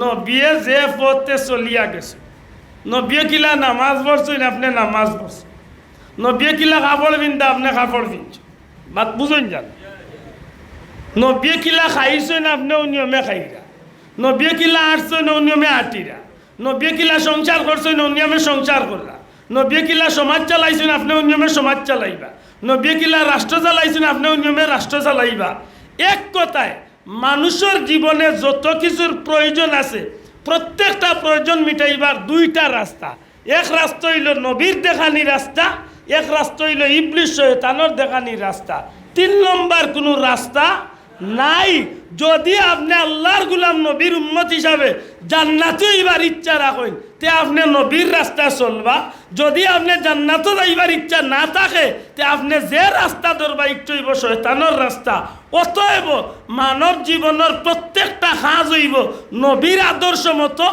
নবিয়ে যে পথে চলিয়া গেছে। নবিয়ে কিলা নামাজ পড়ছেন আপনি নামাজ পড়ছেন নবিয়ে কিলা কাপড় পিন্ধা, আপনি কাপড় পিনছেন বাত বুঝুন যান নবিয়ে কিলা খাইছেন আপনি নিয়মে খাইরা। নবিয়ে কিলা আটছেন নিয়মে আটিরা। নবিয়ে কিলা সংসার করছেন নিয়মে সংসার করলা। নবিয়ে কিলা সমাজ চালাইছেন আপনি নিয়মে সমাজ চালাইবা। নবিয়ে কিলা রাষ্ট্র চালাইছেন আপনি নিয়মে রাষ্ট্র চালাইবা। এক কথায় মানুষের জীবনে যত কিছুর প্রয়োজন আছে, প্রত্যেকটা প্রয়োজন মিটাইবার দুইটা রাস্তা। এক রাস্তা হইল নবীর দেখানি রাস্তা, এক রাস্তা হইল ইবলিশ শয়তানোর দেখানি রাস্তা। তিন নম্বর কোনো রাস্তা নাই, যদি আপনি আল্লাহর গুলাম নবীর উম্মত হিসাবে জান্নাতে যাইবার ইচ্ছা রাখেন তে আপনি নবীর রাস্তা চলবা। যদি আপনি জান্নাতও যাইবার ইচ্ছা না থাকে, তে আপনি যে রাস্তা ধরবা, একটু হইব শয়তানোর রাস্তা অতএব মানব জীবনের প্রত্যেকটা কাজ হইব নবীর আদর্শ মতো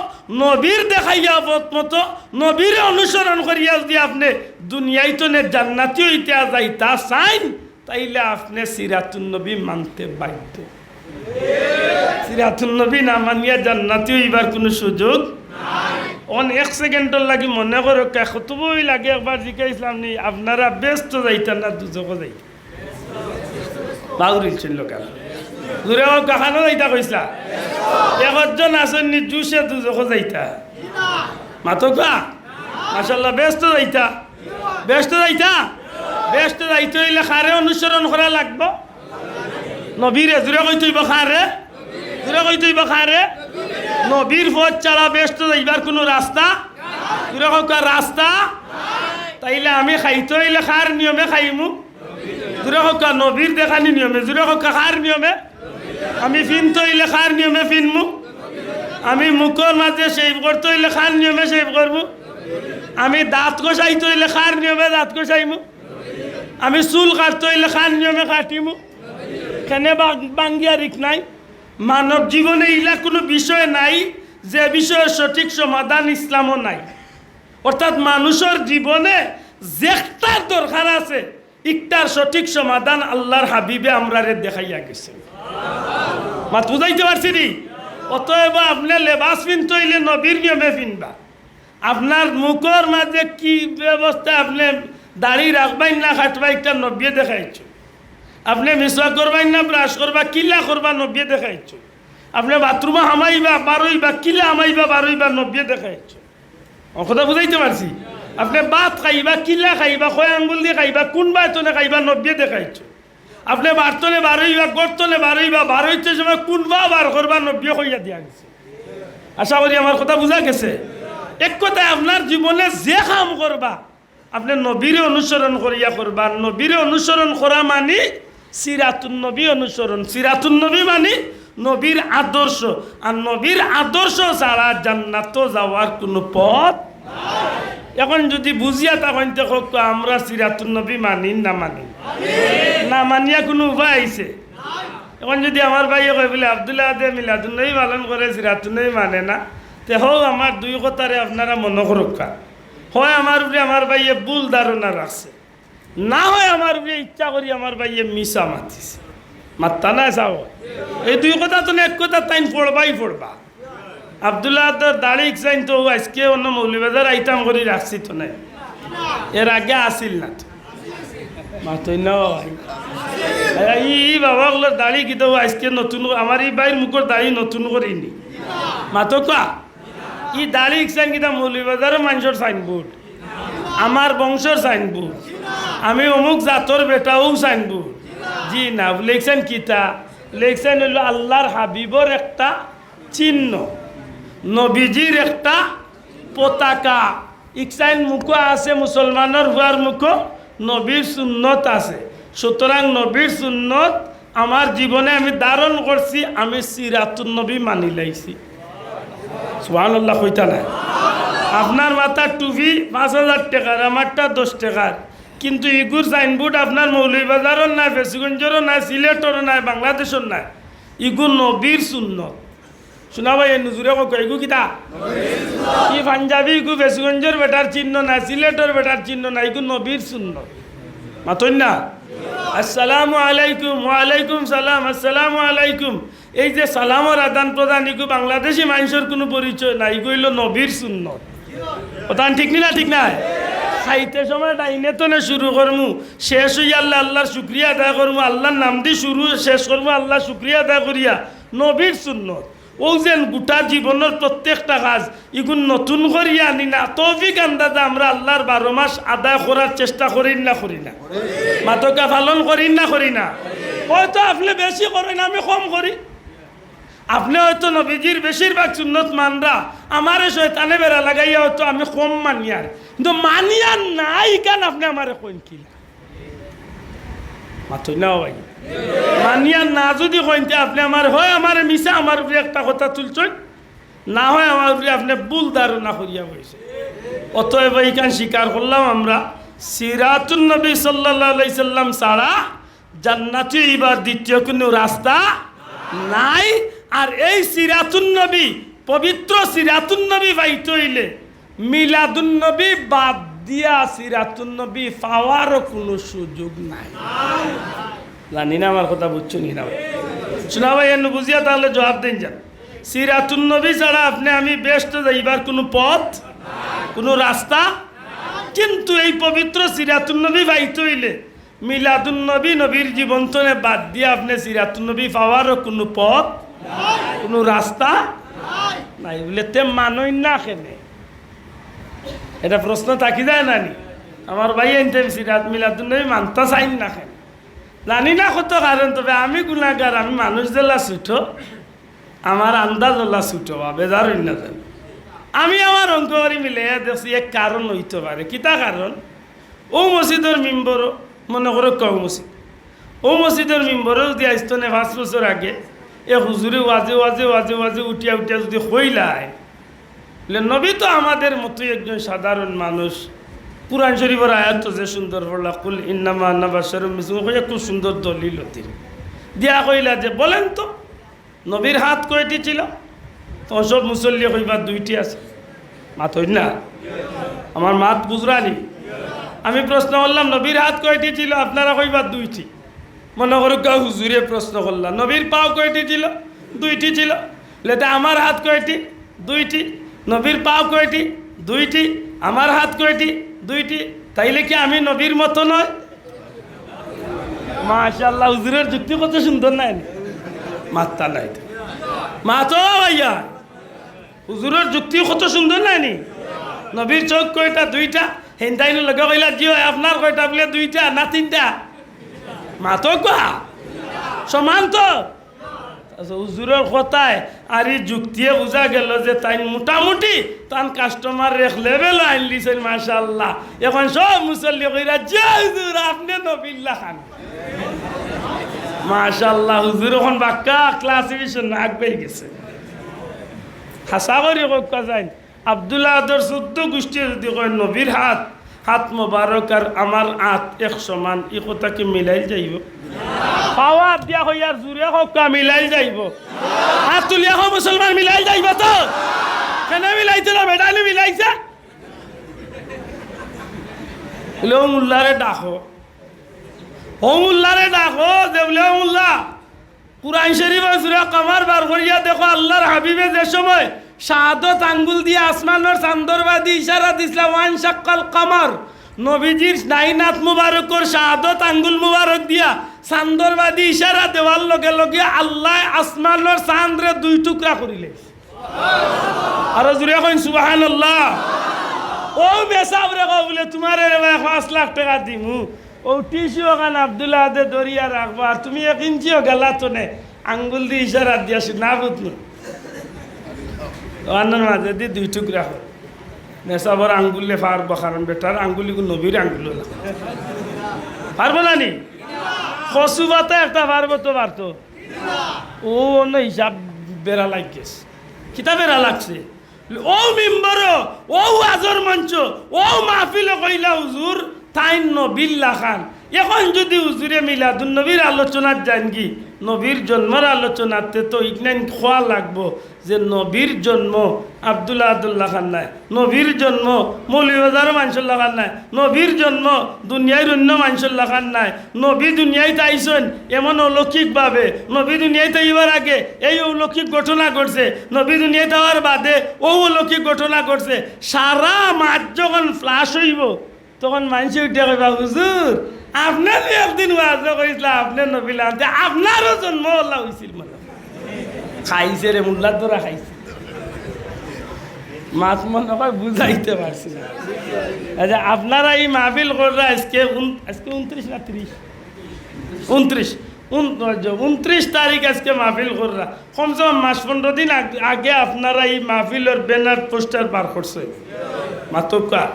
নবীর দেখাইয়া পথ মতো নবীর অনুসরণ করিয়া যদি আপনি দুনিয়ায় তো নে জান্নাতি হইতে যাইতা চাইন, তাইলে আপনি সিরাতুন নবী মানতে বাধ্য। সিরাতুন নবী না মানিয়া জান্নাতি হইবার কোনো সুযোগ অন এক সেকেন্ডর লাগি মনে করো কতবই লাগে, একবার জিজ্ঞাসলাম নি আপনারা ব্যস্ত যাইতেন না দুজক যাইতেন বাউরিল ছিল কেন? দূরে কাহানো যাইতা কইসলা? একজন আসেন নি জুসে দুজক যাইতা। মাতো কা? মাসাল্লাহ ব্যস্ত যাইতা। ব্যস্ত যাইতা? ব্যস্ত যাইতে হইলে খারে অনুসরণ করা লাগবো? নবীরে জুড়ে কই তুইব খারে জুড়ে কই তুইব খারে নবীর পথ ছাড়া ব্যস্ত যাইবার কোনো রাস্তা? জুড়ে কা রাস্তা? তাইলে আমি খাইতো হইলে খার নিয়মে খাইমু। জুড়ে কা নবীর দেখানি নিয়মে জুড়ে কা খার নিয়মে? আমি ফিনতে হইলে খার নিয়মে ফিনমু। আমি মুখর মাঝে সেভ করতে হইলে খার নিয়মে সেভ করব। আমি দাঁত কষাইতে হইলে খার নিয়মে দাঁত কষাইমু আমি চুল কাটতে হইলে খার নিয়মে কাটিমু। কেনে বাঙ্গিয়া রিক নাই। মানব জীবনে ইলা কোনো বিষয় নাই, যে বিষয়ের সঠিক সমাধান ইসলামও নাই। অর্থাৎ মানুষের জীবনে যেটার দরকার আছে, ইকটার সঠিক সমাধান আল্লাহর হাবিবে আমরারে দেখাইয়া গেছে। মাত বুঝাইতে পারছি নি? অতএব আপনি লেবাস পিনতে হইলে নবীর নিয়মে পিনবা। আপনার মুখর মাঝে কি ব্যবস্থা আপনি দাড়ি রাখবাই না খাটবা একটা নব্বই দেখাইছো। আপনি মিসওয়া করবাই না, ব্রাশ করবা, কিলা করবা নব্বই দেখাইছো। আপনি বাথরুমে হামাইবা, বারইবা, কিলা হামাইবা, বারইবা নব্বই দেখাইছো। কথা বুঝাইতে পারছি? আপনি ভাত খাইবা, কিলা খাইবা কয় আঙ্গুল দিয়ে খাইবা, কোন বাতনে খাইবা নব্বই দেখাইছো। আপনি বারতনে বারইবা, গর্তনে বারইবা, বারইতে সময় কোনবা বার করবা নব্বই হইয়া দিয়া গেছে। আশা করি আমার কথা বুঝা গেছে। এক কথায় আপনার জীবনে যে কাম করবা, আপনি নবীর অনুসরণ করিয়া করবা। নবীর অনুসরণ করা মানে সিরাতুন নবী অনুসরণ। সিরাতুন নবী মানে নবীর আদর্শ। আর নবীর আদর্শ ছাড়া জান্নাত যাওয়ার কোনো পথ এখন যদি বুঝিয়া তখন হোক আমরা সিরাতুন নবী মানি না মানি? না মানিয়া কোনো উপায় আইছে এখন যদি আমার ভাইয়ে কয় বলে আবদুল্লাহ দে মিলাদুন নবী পালন করে সিরাতুন নবী মানে না তে হোক আমার দুই কথারে আপনারা মনে করক্কা হয় আমার উপরে আমার ভাইয়ে ভুল ধারণা রাখছে। না হয় আমার উপরে ইচ্ছা করি আমার ভাইয়ে মিশা মাতিছে মাত্তা না চাও এই দুই কথা তো এক কথা তাই পড়বাই পড়বা। আবদুল্লাহ তো দাড়ি চাইন তো আজকে অন্য মৌলিবাজার আইতাম করে রাখছি তো নাই। এর আগে আসিল না তো। মাতই ই বাবা ওগুলোর দাড়ি কিন্তু আজকে নতুন আমার এই বাইর মুখর দাড়ি নতুন করিনি। মাতো কা? ই দাড়ি ইকসান কিতা মৌলিবাজারও মানুষের সাইনবোর্ড। আমার বংশর সাইনবোর্ড আমি অমুক জাতর বেটাও সাইনবোর্ড জি না, লেখছেন কিতা? লেখছেন হইল আল্লাহর হাবিবর একটা চিহ্ন। নবীজির একটা পতাকা। ইকসাইন মুখো আছে মুসলমানের হুয়ার মুখো নবীর সুন্নত আছে। সুতরাং নবীর সুন্নত আমার জীবনে আমি ধারণ করছি আমি সিরাতুন নবী মানি লাইছি। সুহান কইতা নাই? আপনার মাথার টুপি পাঁচ হাজার টাকার, আমারটা দশ টাকার। কিন্তু ইগুর সাইনবোর্ড আপনার মৌলভীবাজারও নাই, ফেসিগঞ্জেরও নাই, সিলেটরও নাই, বাংলাদেশের নাই। ইগু নবীর সুন্নত। শোনা ভাই নুজুরে কক ইগু কিতা? ই পাঞ্জাবি ইগু, ফেসিগঞ্জের বেটার চিহ্ন নাই, সিলেটের বেটার চিহ্ন নাই ইগু নবীর সুন্নত। মাতই না? আসসালামু আলাইকুম, ওয়ালাইকুম সালাম, আসসালামু আলাইকুম। এই যে সালামর আদান প্রদান ইগু বাংলাদেশি মানুষের কোনো পরিচয় নাই গইল নবীর সুন্নত। কথা ঠিক না ঠিক না খাইতে সময় ডাইনে তো শুরু করমু। শেষ হইয়া আল্লাহ, আল্লাহর শুক্রিয়া আদায় করমু। আল্লাহর নাম দি শুরু, শেষ করমু আল্লাহ শুক্রিয়া আদায় করিয়া। নবীর সুন্নত। ও যেন গোটা জীবনের প্রত্যেকটা কাজ ইগুন নতুন করিয়া আনি না, তৌফিক আন্দাজে আমরা আল্লাহর বারো মাস আদায় করার চেষ্টা করি না করি না। মাতকা পালন করি না করি না। হয়তো আপনি বেশি করেন, আমি কম করি। আপনি হয়তো নবীজির বেশিরভাগ সুন্নত মানরা, আমারে শয়তানে বেড়া লাগাইয়া হয়তো আমি কম মানিয়ার। কিন্তু মানিয়ার নাই কেন আপনি আমারে কইন কি? মাথই না ভাই। মানিয়ার না যদি কইনতে আপনি আমার হয় আমার মিশা আমার উপরে একটা কথা তুলছেন, না হয় আমার উপরে আপনি ভুল ধারণা করিয়া বইছে অতএব এইখান স্বীকার করলাম আমরা সিরাতুল নবী সাল্লাহ সাল্লাম ছাড়া জান্নাতি এবার দ্বিতীয় কোনো রাস্তা নাই। আর এই সিরাতুন নবী, পবিত্র সিরাতুন নবী বাইত হইলে মিলাদুন নবী বাদ দিয়া সিরাতুন নবী পাওয়ারও কোনো সুযোগ নাই। জানি না আমার কথা বুঝছ নি না শোনা ভাই এনে বুঝিয়া তাহলে জবাব দেন যান। সিরাতুন নবী ছাড়া আপনি, আমি ব্যস্ত, যাইবার কোনো পথ, কোনো রাস্তা? কিন্তু এই পবিত্র সিরাতুন নবী বাইত হইলে মিলাদুন নবী নবীর জীবন্তনে বাদ দিয়ে আপনি সিরাতুন নবী পাওয়ারও কোনো পথ কোনো রাস্তা নাই। বলে, তে মানই না কেনে? এটা প্রশ্ন থাকি যায় নানি আমার ভাই এনতে সিরাত মিলাদুন নবী, মানতা চাইন না কেন? জানি না কত কারণ, তবে আমি গুণাগার, আমি মানুষ জেলা ছুটো আমার আন্দাজ ওলা ছুটো বা বেজার না জানি। আমি আমার অঙ্ক করি মিলে দেখছি, এক কারণ হইতে পারে। কিতা কারণ? ও মসজিদের মেম্বরও, মনে করো কম মসজিদ। ও মসজিদের মেম্বরও যদি আসতো না পাঁচ বছর আগে এ হুজুরে ওয়াজে ওয়াজে ওয়াজে ওয়াজে উঠিয়া উঠিয়া যদি হইলায় নবী তো আমাদের মতোই একজন সাধারণ মানুষ। কুরআন শরীফের আয়াত যে সুন্দর পড়লা কুল ইন্নামা নাবাসার মিসুম হইয়া খুব সুন্দর দলিল হতির দিয়া কইলা যে, বলেন তো, নবীর হাত কয়টি ছিল? তো সব মুসল্লি কইবা দুইটি আছে। মাত হই না? আমার মাত বুঝরানি? আমি প্রশ্ন করলাম, নবীর হাত কয়টি ছিল? আপনারা কইবা, দুইটি। মনে করো গা হুজুরে প্রশ্ন করলাম নবীর পাও কয়টি ছিল? দুইটি ছিল। লেতে আমার হাত কয়টি? দুইটি। নবীর পাও কয়টি? দুইটি। আমার হাত কয়টি? দুইটি। তাইলে কি আমি নবীর মতো নয়? মাশাল্লাহ হুজুরের যুক্তি কত সুন্দর নাই? মাত্তা নাই। মা তো ভাইয়া, হুজুরের যুক্তি কত সুন্দর নাই নবীর চোখ কয়টা? দুইটা। হেন্দাইন লগে কইলা জি হয় আপনার কয়টা? বলে, দুইটা না তিনটা। মা তো সমান তো হুজুরের কথায় আর এই যুক্তিয়ে বোঝা গেল যে তাই মোটামুটি তান কাস্টমার রেখ লেভেল আইন লিছেন মাশাল্লাহ এখন সব মুসল্লি কইরা যে হুজুর আপনি নবিল্লা খান। মাশাল্লাহ হুজুর এখন বাক্কা ক্লাসিফিকেশন আগবাই গেছে। হাসা করি কক যায়? আবদুল্লাহ আদর চোদ্দ গোষ্ঠী যদি কয় নবীর হাত হাত মোবারক আর আমার হাত এক সমান, ই কথা মিলাই যাইব? পাওয়া দিয়া হইয়ার জুড়ে হোক মিলাই যাইব? হাত তুলিয়া হোক মুসলমান মিলাই যাইব তো? কেন মিলাইছে না বেটাইলে মিলাইছে? বলে ও মুল্লারে ডাকো। ও মুল্লারে ডাকো যে বলে ও মুল্লা, কুরআন শরীফ সুরা কামার বার করিয়া দেখো, আল্লাহর হাবিবে যে সময় শাহাদত আঙ্গুল দিয়ে আসমানের চান্দরবাদী ইশারা দিছিলা ওয়ান শাক্কাল কামার। নবীজির নাইনাথ মুবারকর শাহাদত আঙ্গুল মুবারক দিয়া চান্দরবাদী ইশারা দেওয়ার লগে লগে আল্লাহ আসমানের চান্দরে দুই টুকরা করিলে। আর জুড়ে কইন সুবাহান আল্লাহ ও মেসাব রেখো বলে, তোমার পাঁচ লাখ টাকা দিমু। ও টিসু ওখানে আবদুল্লাহ দরিয়া রাখব তুমি এক ইঞ্চিও গেলা তো নে। আঙ্গুল দিয়ে ইশারা দিয়াছি, না বুঝলো। অন্যের মাঝে দিয়ে দুই টুকরা হয়। মেসাবর আঙ্গুলে পারব কারণ বেটার আঙ্গুলিগুলো নবীর আঙ্গুল পারব না নি? কচু বাতা একটা পারব তো পারতো। ও অন্য হিসাব বেড়া লাগছে। কিতা বেড়া লাগছে? ও মেম্বার ও আজর মঞ্চ, ও মাহফিলে কইলা হুজুর তাই নবিল্লা খান। এখন যদি হুজুরে মিলাদুন নবীর আলোচনার যান কি? নবীর জন্মের আলোচনাতে তো ইগনাইন খোয়া লাগবো যে নবীর জন্ম আবদুল্লাহ আবদুল্লাহ খান নাই, নবীর জন্ম মৌলিবাজার মানসুল্লাহ খান নাই, নবীর জন্ম দুনিয়ার অন্য মানসুল্লাহ খান নাই, নবী দুনিয়ায় আইসন এমন অলৌকিকভাবে, নবী দুনিয়ায় আইবার আগে এই অলৌকিক ঘটনা ঘটছে, নবী দুনিয়ায় যাওয়ার বাদে ও অলৌকিক ঘটনা ঘটছে, সারা মাঠ যখন ফ্লাশ হইব, তখন মানুষ উঠে কইবা, হুজুর আপনার একদিন ওয়াজ কইছিল আপনার নবীলা আনতে আপনারও জন্ম আল্লাহ হয়েছিল মানে খাইছে রে, মুল্লার দ্বারা খাইছে। মাছ মনে হয় বুঝাইতে পারছি না। আচ্ছা আপনারা এই মাহফিল কররা আজকে আজকে উনত্রিশ না ত্রিশ? উনত্রিশ। উনত্রিশ তারিখ আজকে মাহফিল কররা। কমসে কম মাস পনেরো দিন আগ- আপনারা এই মাহফিলের ব্যানার পোস্টার বার করছে। মাতকা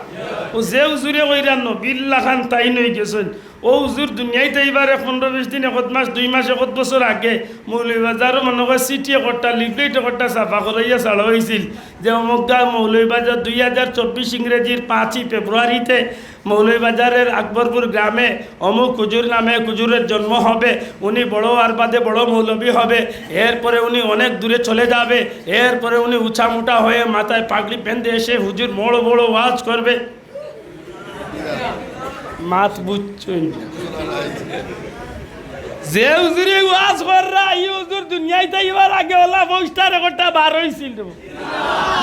ও যে উজুরে কইরা নবিল্লা খান তাই নই গেছেন। ও উজুর দুনিয়াইতে এইবারে পনেরো বিশ দিন একত মাস, দুই মাস একত বছর আগে মৌলভীবাজারও মনে করে সিটি একটা লিফলেট একটা চাফা করাইয়া ছাড়া হয়েছিল যে অমুকটা মৌলভীবাজার দুই হাজার চব্বিশ ইংরেজির পাঁচই ফেব্রুয়ারিতে মৌলভীবাজারের আকবরপুর গ্রামে অমুক কুজুর নামে কুজুরের জন্ম হবে, উনি বড় আর বাদে বড় মৌলবী হবে, এরপরে উনি অনেক দূরে চলে যাবে, এরপরে উনি উঁচা মোটা হয়ে মাথায় পাগড়ি বেঁধে এসে হুজুর বড় বড় ওয়াজ করবে। মাত বুঝছেন? যে হুজুরে ওয়াজ কররা, এই হুজুর দুনিয়ায় তাইবার আগে ওলা বৈস্তার একটা বার হইছিল।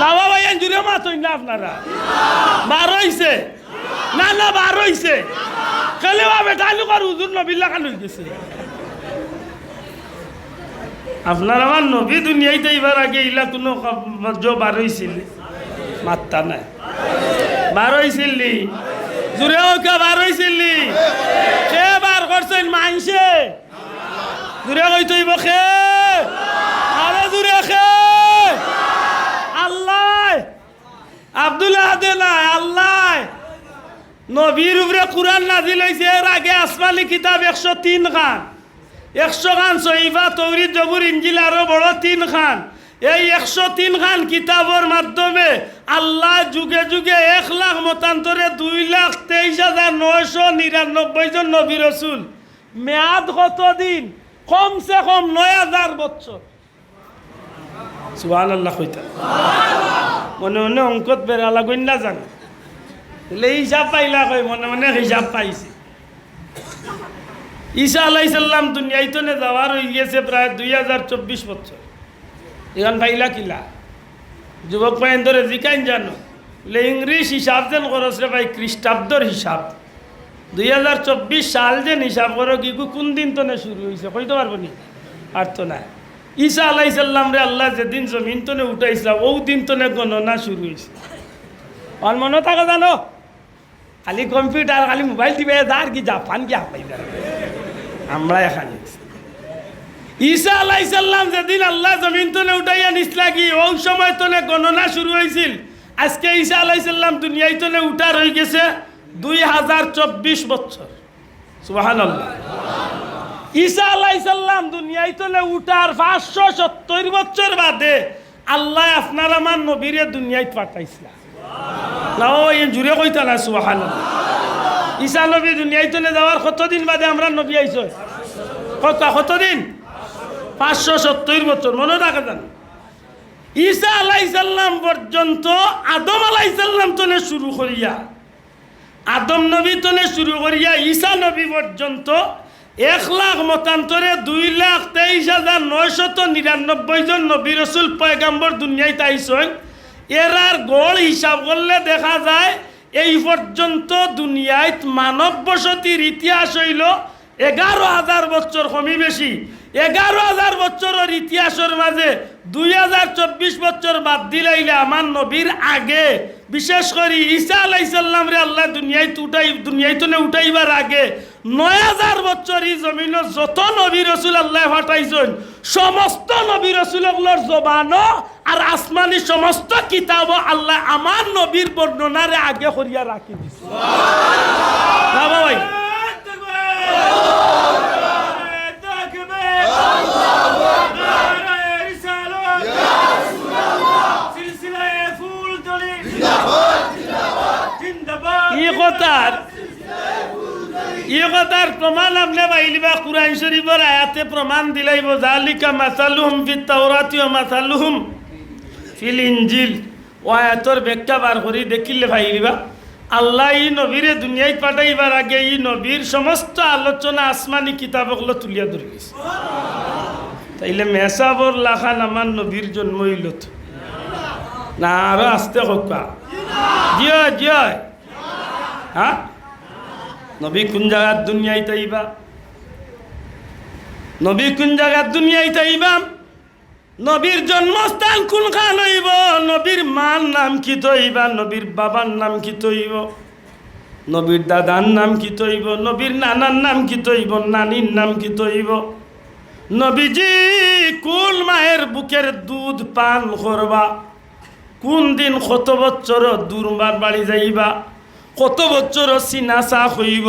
বাবা এই জুড়ে হই না আপনারা? বার হইছে? না না, বার হইছে। খেলে বা বেটা লোক আর হুজুর নবিল্লা কান হই গেছে। আপনার আমার নবী দুনিয়ায় তাইবার আগে ইলা কোনো জো বার হইছিল। মাত্তা নাই। বার হইছিল নি? জুড়ে ওকে বার হইছিল কে বার করছেন মানছে জুড়ে কই তৈব খে। আরে জুড়ে খে আল্লাহ। আব্দুল্লাহ দে না আল্লাহ। নবীর উপরে কোরআন নাজিল হয়েছে এর আগে আসমানি কিতাব একশো তিন খান। একশো খান সহিফা তৌরি জবুর ইঞ্জিল আরও বড় তিন খান। এই একশো তিন খান কিতাবর মাধ্যমে আল্লাহ যুগে যুগে এক লাখ, মতান্তরে দুই লাখ, তেইশ হাজার, নয়শো নিরানব্বই জন নবী রসুল। মেয়াদ কত দিন? কমসে কম নয় হাজার বছর। সুহান আল্লাহ কইতা। মনে মনে অঙ্কত বেড়ালা গন্যা জান। তাহলে হিসাব পাইলা কই, মনে মনে হিসাব পাইছে। ঈসা আলাই সাল্লাম দুনিয়াইতে যাওয়ার হয়ে গেছে প্রায় দুই হাজার চব্বিশ বছর। এখন পাইলা কিলা? যুবক পাইন ধরে জিকাইন জানো। বলে ইংলিশ হিসাব যেন করস রে ভাই, খ্রিস্টাব্দর হিসাব। দুই হাজার চব্বিশ সাল যেন হিসাব করো কি কোন দিন তো না শুরু হয়েছে কইতে পারব নি? আর তো না ঈসা আলাই সাল্লাম রে আল্লাহ যেদিন জমিন তো উঠাইছিলাম ও দিন তো গণনা শুরু হয়েছে আর মনে থাকে জানো, খালি কম্পিউটার, খালি মোবাইল টিপে যা আর কি জাপান কি হাপাই আমরা এখানে ঈসা আলাইসাল্লাম যেদিন আল্লাহ জমিন তনে উঠাইয়া নিসলা কি, ওই সময় তনে গণনা শুরু হয়েছিল আজকে ঈসা আলাইসাল্লাম দুনিয়ায় তনে উঠার হয়ে গেছে। দুই হাজার চব্বিশ বছর। সুবাহান ঈসা আলাইসাল্লাম দুনিয়ায় তলে উঠার পাঁচশো সত্তর বছর বাদে আল্লাহ আপনার আমার নবীরে দুনিয়ায় পাঠাইছিলাম না, ও জুড়ে কইতা না সুবাহান ঈসা নবী দুনিয়ায় তলে যাওয়ার কতদিন বাদে আমরা নবী আইস কত, কতদিন? পাঁচশো সত্তর বছর, মনে রাখা যান ঈসা আলাইসাল্লাম পর্যন্ত, আদম আলাইসাল্লাম তনে শুরু করিয়া আদম নবী তনে শুরু করিয়া ঈসা নবী পর্যন্ত এক লাখ মতান্তরে দুই লাখ তেইশ হাজার নয়শত নিরানব্বই জন নবী রসুল পয়গাম্বর দুনিয়ায় তাইছেন। এরার গড় হিসাব করলে দেখা যায় এই পর্যন্ত দুনিয়ায় মানব বসতির ইতিহাস হইল এগারো হাজার বছর কমি বেশি। এগারো হাজার বছরের ইতিহাসের মাঝে দুই হাজার চব্বিশ বছর বাদ দিলাইলে আমার নবীর আগে। বিশেষ করে ঈসা আলাইসাল্লাম রে আল্লাহ দুনিয়ায় উঠাই দুনিয়ায় তো উঠাইবার আগে। নয় হাজার বছর এই জমিন যত নবী রসুল আল্লাহ ফাটাইছেন সমস্ত নবী রসুলগুলোর জবানো আর আসমানি সমস্ত কিতাব আল্লাহ আমার নবীর বর্ণনারে আগে করিয়া রাখি দিছে ভাই ই ইয়ে কথার প্রমাণ আপনি পাইলিবা কুরআন শরীফের আয়াতে প্রমাণ দিলাইব জালিকা মাসালুহুম ফি তাওরাতি ওয়া মাসালুহুম ফিল ইনজিল। ও আয়াতর ব্যাখ্যা বার করি দেখিলে পাইলিবা আল্লাহ ই নবীরে দুনিয়ায় পাঠাইবার আগে ই নবীর সমস্ত আলোচনা আসমানি কিতাবগুলো তুলিয়া ধরে গেছে। তাইলে মেসাবর লাখান আমার নবীর জন্ম হইল না আরও আসতে হোক জিয় জিয়। হ্যাঁ? নবী কোন জায়গার দুনিয়ায় তাইবা? নবী কোন জায়গার দুনিয়ায় তাইবা? নবীর জন্মস্থান কোন খান হইব? নবীর মার নাম কি তৈবা? নবীর বাবার নাম কি তৈব? নবীর দাদার নাম কি তৈব? নবীর নানার নাম কি তৈব? নানির নাম কি তৈব? নবীজি কোন মায়ের বুকের দুধ পান করবা? কোন দিন কত বছর দূরবার বাড়ি যাইবা? কত বছর চাহ হইব?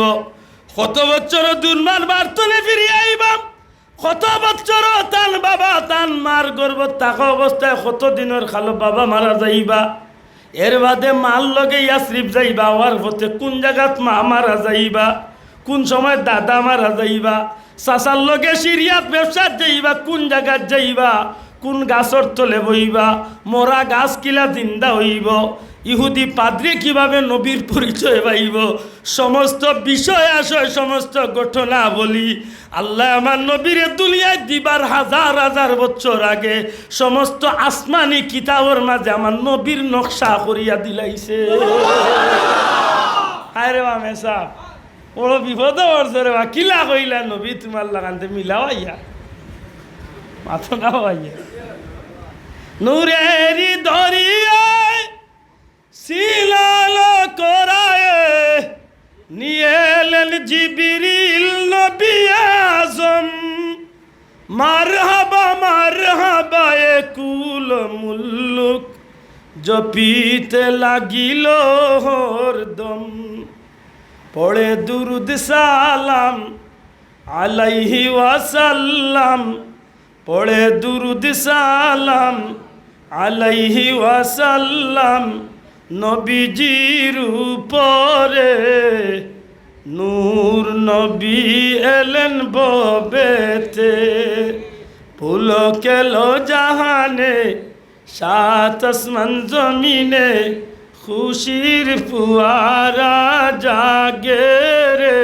কত বছর দূরবার বার্তনে ফিরিয়ে আইবা? কত বছর তান বাবা তান মার গর্ব তাক অবস্থায় কত দিনের খালো বাবা মারা যাইবা? এর বাদে মাল লগে ইয়াসরিফ যাইবা, ওয়ার পথে কোন জায়গাত মা মারা যাইবা? কোন সময় দাদা মারা যাইবা? চাচার লগে সিরিয়াত ব্যবসাত যাইবা, কোন জায়গাত যাইবা? কোন গাছর তলে বইবা মরা গাছ কিলা জিন্দা হইব? ইহুদি পাদ্রে কীভাবে নবীর পরিচয় পাইব? সমস্ত বিষয় আশয় সমস্ত ঘটনা বলি আল্লাহ আমার নবীরে দুনিয়ায় দিবার হাজার হাজার বছর আগে সমস্ত আসমানি কিতাবর মাঝে আমার নবীর নকশা করিয়া দিলাইছে। হায় বিপদ বা কইলা নবী তোমার লাগানতে? মিলাও আইয়া। মাথা না আইয়া। শিলাল করায় নিয়ে এলেন জিবিরিল নবী আজম। মারহাবা মারহাবা, এ কুল মুল্লুক, জপিতে লাগিল হরদম পড়ে দুরুদ সালাম আলাইহি ওয়াসাল্লাম, পড়ে দুরুদ সালাম আলাইহি ওয়াসাল্লাম। নবীজির উপরে নূর নবী এলেন ববেতে। পুলকেল জাহানে, সাত আসমান জমিনে, খুশির ফুয়ারা জাগে রে।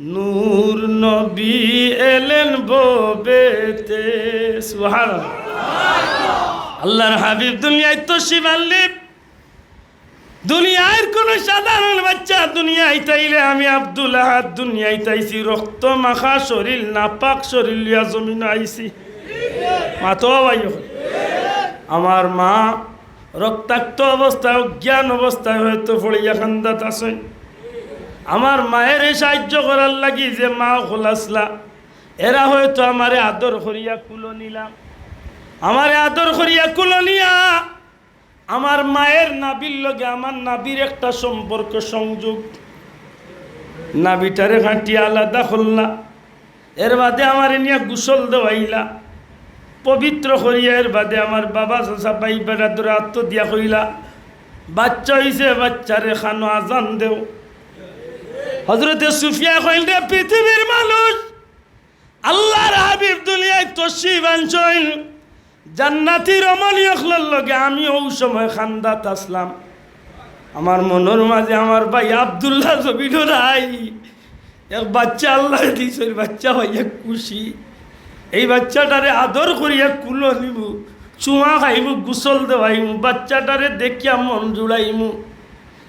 নূর নবী এলেন ববেতে। সুহান আল্লাহর হাবিব দুনিয়ায় তো শিবাল্লিপ। দুনিয়ার কোন সাধারণ বাচ্চা দুনিয়ায় তাইলে আমি আব্দুল আহাদ দুনিয়ায় তাইছি, রক্ত মাখা শরীর, নাপাক শরীর লিয়া জমিন আইছি। মা তো ভাই আমার মা রক্তাক্ত অবস্থায়, অজ্ঞান অবস্থায় হয়তো ফড়িয়া খান্দাত আসেন আমার মায়ের সাহায্য করার লাগি যে মা খোলাসলা, এরা হয়তো আমারে আদর করিয়া কুলো নিলাম। আমারে আদর করিয়া কুলো নিয়া আমার মায়ের নাবির লগে আমার নাবির একটা সম্পর্ক সংযোগ। নাবিটারে ঘাঁটিয়া আলাদা করলা, এর বাদে আমার নিয়ে গুসল দেওয়াইলা, পবিত্র করিয়া এর বাদে আমার বাবা চাচা বাই বেড়াদরে আত্ম দিয়া কইলা বাচ্চা হইছে, বাচ্চারে খানো আজান দেও। হজরতে সুফিয়া কইল রে পৃথিবীর মানুষ, আল্লাহর হাবিব দুনিয়ায় তসিব আনছইল জান্নাতি রমণীয়কলের লগে আমি ওই সময় খান্দাত আসলাম। আমার মনের মাঝে আমার ভাই আবদুল্লাহ জবিন রাই এক বাচ্চা আল্লাহ দিয়েছে বাচ্চা ভাইয়া খুশি। এই বাচ্চাটারে আদর করিয়া কুলো নিব চুমা খাইমু, গুসল দেওয়াইমু, বাচ্চাটারে দেখিয়া মন জুড়াইমু।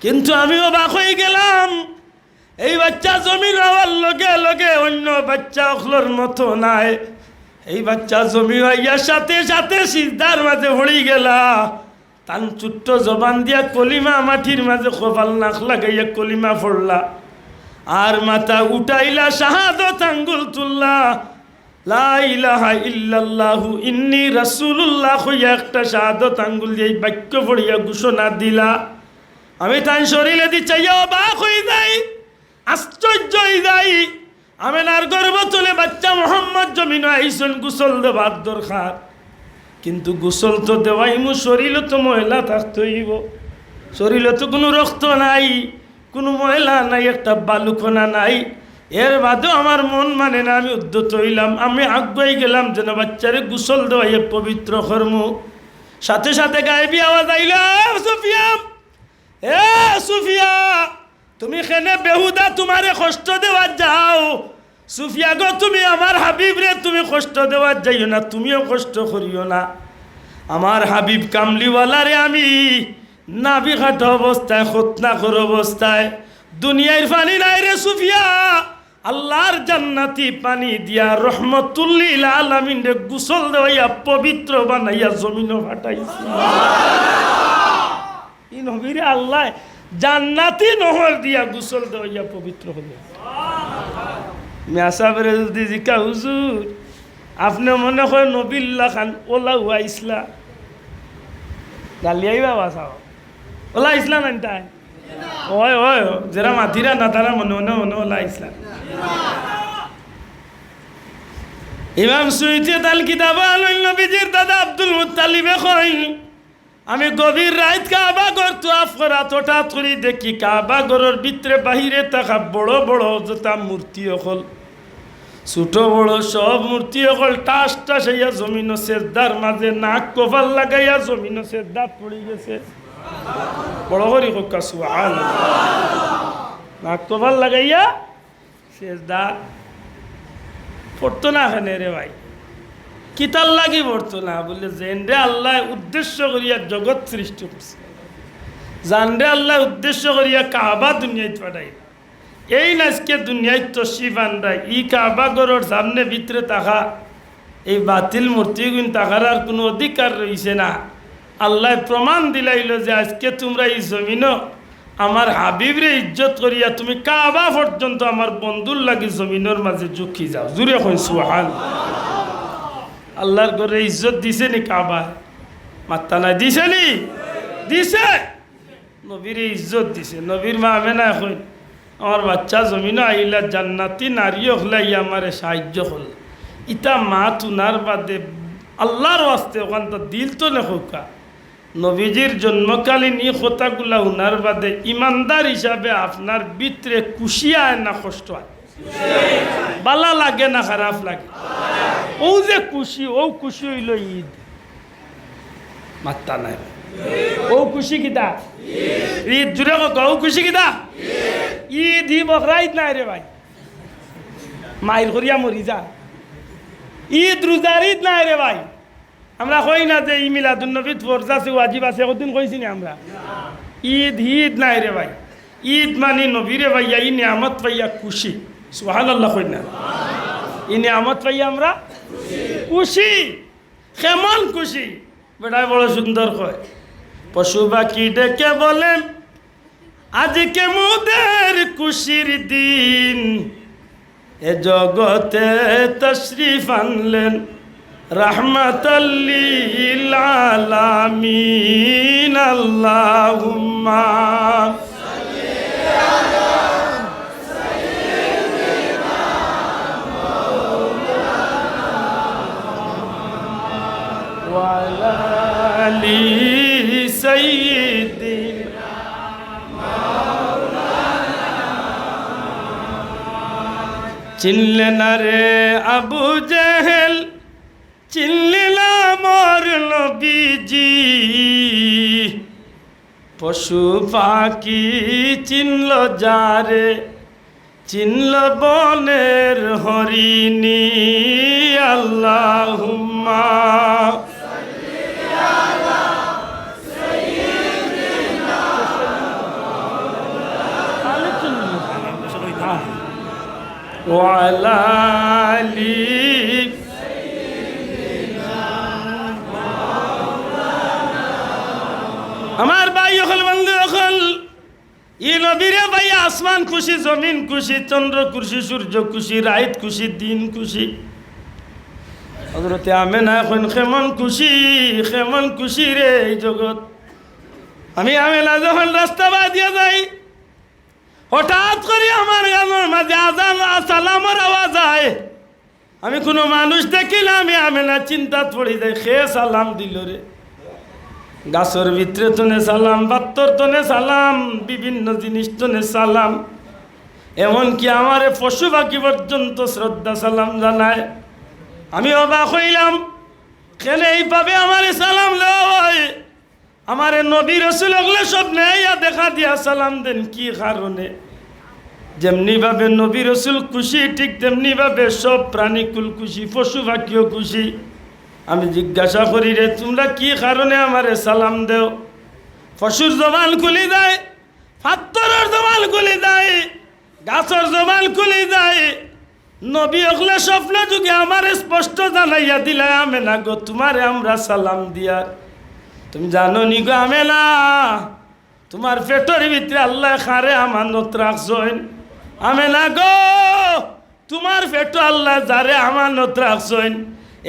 কিন্তু আমি অবাক হয়ে গেলাম, এই বাচ্চা জমির হওয়ার লগে লগে অন্য বাচ্চা অখলোর মতো নাই। এই বাচ্চা জমি হইয়া সাথে সাথে সিদ্ধার মাঝে হড়ি গেলা। তান চুট্ট জবান দিয়া কলিমা মাটির মাঝে কপাল নাক লাগাইয়া কলিমা ফড়লা। আর মাথা উঠাইলা শাহাদত আঙ্গুল তুললা। ইন্নি একটা বাক্য দিলা। আমি তাই শরীরে দি চাইয়া হয়ে যাই, আশ্চর্য যাই। আমেনার গর্ব তুলে বাচ্চা মোহাম্মদ জমিন আইসন গুসল দেবার দরকার। কিন্তু গোসল তো দেওয়াই মু শরীরে তো ময়লা থাকতে হইব শরীরে তো কোনো রক্ত নাই, কোনো মহিলা নাই, একটা বালুখনা নাই। এর বাদেও আমার মন মানে না, আমি উদ্যত হইলাম। আমি আগুয়াই গেলাম যেন বাচ্চারে গুসল দেওয়াই পবিত্র কর্ম। সাথে সাথে গায়েবি আওয়াজ আইলাম সুফিয়া! এ সুফিয়া! তুমি খেনে বেহুদা তোমারে কষ্ট দেওয়ার যাও। সুফিয়া গো তুমি আমার হাবিব রে তুমি কষ্ট দেওয়ার যাইও না তুমিও কষ্ট করিও না। আমার হাবিব কামলিওয়ালারে আমি নাবি খাট অবস্থায় খতনা কর অবস্থায়। দুনিয়ার পানি নাই রে সুফিয়া আল্লাহর জান্নাতি পানি দিয়া রহমতুল্লিল আলামিন রে গুসল দেওয়াইয়া পবিত্র বানাইয়া জমিন ফাটাইছি। ই নবীরে আল্লাহ জান্নাতি নহর দিয়া গুসল দেওয়াইয়া পবিত্র হলো। মেসাবরে যদি জিকা, হুজুর, আপনি মনে হয় নবিল্লা খান, ওলা হুয়া ইসলা। গালিয়াই বাবা চাও ওলা ইসলা নাই তাই ওয় ওয় যারা মাতিরা না, তারা মনে মনে মনে ওলা ইসলা। ইমাম সুইতে তাল কিতাব আলুল নবীজির দাদা আব্দুল মুত্তালিবে কইল আমি গভীর রাত কাবা ঘর তো আফ করা হঠাৎ করি দেখি কাবা ঘরের ভিতরে বাহিরে থাকা বড় বড় যতা মূর্তি অকল ছোট বড় সব মূর্তি অকল টাস টাস হইয়া জমিন সেজদার মাঝে নাক কপাল লাগাইয়া জমিন সেজদাত পড়ে গেছে। বড় করি কক্কা সুহান নাক কপাল লাগাইয়া সেজদা পড়তো না এখানে রে ভাই। কিতাল লাগি পড়তো না? বলে জেনরে আল্লাহ উদ্দেশ্য করিয়া জগৎ সৃষ্টি করছে। জানরে আল্লাহ উদ্দেশ্য করিয়া কাবা দুনিয়ায় পাঠাই এই নাচকে দুনিয়ায় তসিফ আনরাই ই কাবা গরর সামনে ভিতরে তাকা এই বাতিল মূর্তিগুন তাকার আর কোনো অধিকার রইছে না। আল্লাহ প্রমাণ দিলাইল যে আজকে তোমরা এই জমিন আমার হাবিবরে ইজ্জত করিয়া তুমি কাবা পর্যন্ত আমার বন্ধুর লাগি জমিনের মাঝে ঝুঁকি যাও। জুড়ে কই সুহান আল্লাহর ঘরে ইজ্জত দিছে নি কাবা। মাত্তা নাই দিছে নি দিছে। নবীর ইজ্জত দিছে। নবীর মা আমি না এখন, আমার বাচ্চা জমিন আইলা জান্নাতি নারীও হলাই আমারে সাহায্য হল ইটা মা তুনার বাদে আল্লাহর ওয়াস্তে ওখান তো দিল তো লেখা নবীজির জন্মকালীন ই কথাগুলা উনার বাদে ইমানদার হিসাবে আপনার ভিতরে খুশি আয় না কষ্ট হয়? বালা লাগে না খারাপ লাগে? ও যে খুশি, ও খুশি হইল ঈদ। মাত্তা নাই। ও খুশি কিতা? ঈদ জুড়ে ও খুশি কিতা? ঈদ হি বকরা ঈদ নাই রে ভাই। মাইর করিয়া মরি যা। ঈদ রোজার ঈদ নাই রে ভাই। আমরা কই না যে ই মিলাদুন্নবীত ফরজ আছে, ওয়াজিব আছে কদিন কইছি না আমরা। ঈদ ঈদ নাই রে ভাই। ঈদ মানে নবীরে ভাইয়া, ই নিয়ামত পাইয়া খুশি। সুহান আল্লাহ কই না ই নিয়ামত পাইয়া আমরা খুশি কেমন খুশি বেটায় বড় সুন্দর কয়। পশু পাখি ডেকে বলেন, আজকে মুদের খুশির দিন। এ জগতে তশরিফ আনলেন রহমতাল্লিল আলামিন, আল্লাহুম্মা। চিনলে না রে আবু জেহেল চিনলে না মোর নবীজি। পশু পাখি চিনল যারে, চিনল বনের হরিণী। আল্লাহুম্মা وعلى آله আমার ভাই হল বন্ধু হল ই নবীরে ভাই আসমান খুশি জমিন খুশি চন্দ্র খুশি সূর্য খুশি রাইত খুশি দিন খুশি হজরতে আমে না এখন কেমন খুশি কেমন খুশি রে এই জগৎ আমি আমেলা যখন রাস্তা বাদিয়ে যাই হঠাৎ করে আমার গানের মাঝে আজান সালামর আওয়াজ আয় আমি কোনো মানুষ দেখিলাম আমি না চিন্তা পড়ি যাই খে সালাম দিল রে। গাছর ভিতরে তনে সালাম, বাত্তর তনে সালাম, বিভিন্ন জিনিস তনে সালাম। এমনকি আমার পশু পাখি পর্যন্ত শ্রদ্ধা সালাম জানায়। আমি অবাক হইলাম খেলে এইভাবে আমার সালাম লয় আমার নবী রসুল ওগুলো সব নেয়া দেখা দিয়া সালাম দেন, কি কারণে? যেমনিভাবে নবী রসুল খুশি, ঠিক তেমনিভাবে সব প্রাণীকুল খুশি, পশু পাখিও খুশি। আমি জিজ্ঞাসা করি, রে, তোমরা কি কারণে আমারে সালাম দেও? পশুর জবান খুলি দেয় ফাত্তরের জবান খুলি দেয়, গাছর জবান খুলি দেয়। নবী অগলে স্বপ্ন যুগে আমারে স্পষ্ট জানাইয়া দিলে আমে না গো, তোমারে আমরা সালাম দিয়ার তুমি জানো নি গো আমে না তোমার পেটের ভিতরে আল্লাহ খারে আমানত রাখছেন। আমে না গো, তোমার পেটো আল্লাহ যারে আমানত রাখছেন।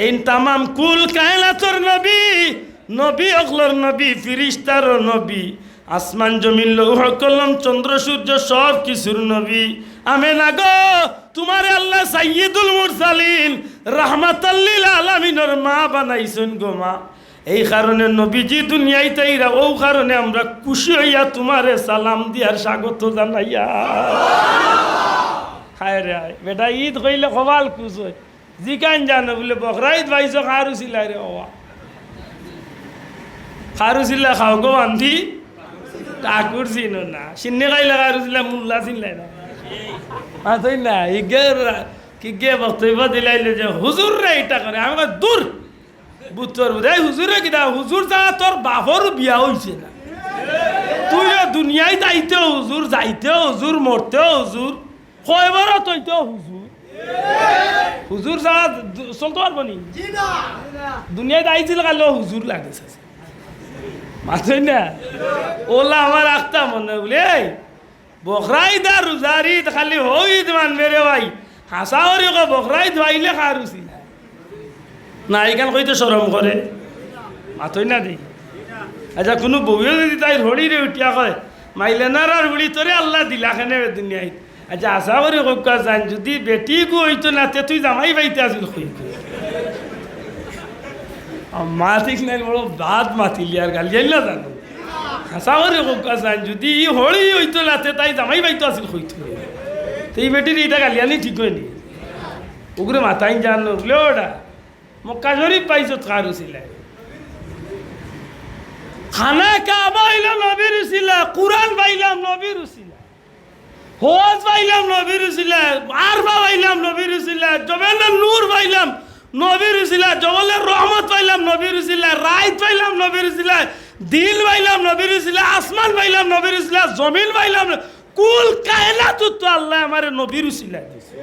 এই তামাম কুল কায়লাতর নবী নবী অকলর নবী ফিরিস্তার নবী, আসমান জমিন, লৌহ, কলম, চন্দ্র, সূর্য, সব কিছুর নবী। আমে না গো, তোমারে আল্লাহ সাইয়দুল মুরসালিন রাহমাতাল্লিল আলামিনের মা বানাইছেন গো মা। এই কারণে নবীজি দুনিয়ায় তাইরা, ও কারণে আমরা খুশি হইয়া তোমারে সালাম দিয়ার স্বাগত জানাইয়া। হায় রে হায়, বেটা ঈদ কইলে কবাল খুশ হয়। জিকান জানো বলে বকরা ঈদ ভাইছ খারু সিলাই রে ওয়া খারু সিল্লা খাও গো বান্ধি। ঠাকুর চিনো না সিন্নি খাইলে খারু সিল্লা মুল্লা চিনলাই না। মাতই না ইগে কি গে বক্তব্য দিলাইলে যে হুজুর রে এটা করে আমি দূর বুতর বুঝাই হুজুরে কিনা, হুজুর যা, তোর বাপর বিয়া হইছে না। তুই দুনিয়ায় যাইতেও হুজুর যাইতেও হুজুর মরতেও হুজুর কয়বার তৈতেও হুজুর হুজুর যা চলতে পারব নি? দুনিয়ায় যাইছিল কালো হুজুর লাগেছে মাথই না? ওলা আমার আখতা মনে বলে, এই বকরাই দা রোজারি খালি হই মান মেরে ভাই। হাসা হরি কো বকরাই ধোয়াইলে খারুছি না এইখান কইতে সরম করে মাথই না দেই আচ্ছা কোনো বউয়ে যদি তাই হড়িরে উঠিয়া কয় মাইলে না আর উড়ি তোরে আল্লাহ দিলা খানে দুনিয়ায় আচ্ছা আশা করি কা জান, যদি বেটি গো হইতো না তে তুই জামাই পাইতে আসিল কই মা ঠিক নাই বড় বাদ মাতিলি আর গালি না জানো? আশা করি কা জান, যদি ই হড়ি হইতো না তে তাই জামাই পাইতো আসিল কইতো তো এই বেটির এইটা গালি আনি ঠিক হয়নি উগরে মাথায় জানো, বলে ওটা মক্কা শরীফ পাইছো কারু সিলাই খানা কাবা হইলাম নবীর উসিলা কুরআন পাইলাম নবীর উসিলা হোজ পাইলাম নবীর উসিলা আরবা পাইলাম নবীর উসিলা জবেলের নূর পাইলাম নবীর উসিলা জবলের রহমত পাইলাম নবীর উসিলা রাইত পাইলাম নবীর উসিলা দিল পাইলাম নবীর উসিলা আসমান পাইলাম নবীর উসিলা জমিন পাইলাম কুল কায়না তো আল্লাহ আমারে নবীর উসিলা দিছে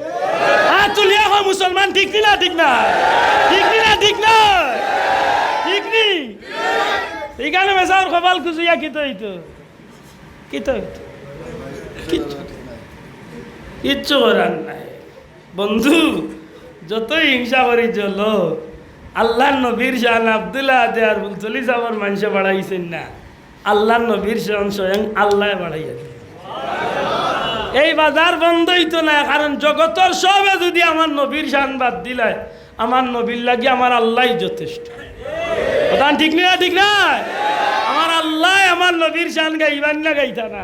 হ্যাঁ তুলিয়া হয় মুসলমান, ঠিক নি ঠিক না? ঠিক নি ঠিক না? ঠিক নি? এইখানে মেসার কপাল খুঁজিয়া কি তো হইতো? কি তো হইতো কিচ্ছু কিচ্ছু করার নাই। বন্ধু, যতই হিংসা করি চল আল্লাহ নবীর শান আবদুল্লাহ দে আর বুলতলি সাবর মানুষে বাড়াইছেন না। আল্লাহ নবীর শান স্বয়ং আল্লাহ বাড়াইয়া এই বাজার বন্ধই তো না, কারণ জগতর সবে যদি আমার নবীর সানবাদ দিলায়, আমার নবীর লাগি আমার আল্লাহ যথেষ্ট। ঠিক না, ঠিক নাই আমার আল্লাহ আমার নবীর শান গাইবান না গাইতা না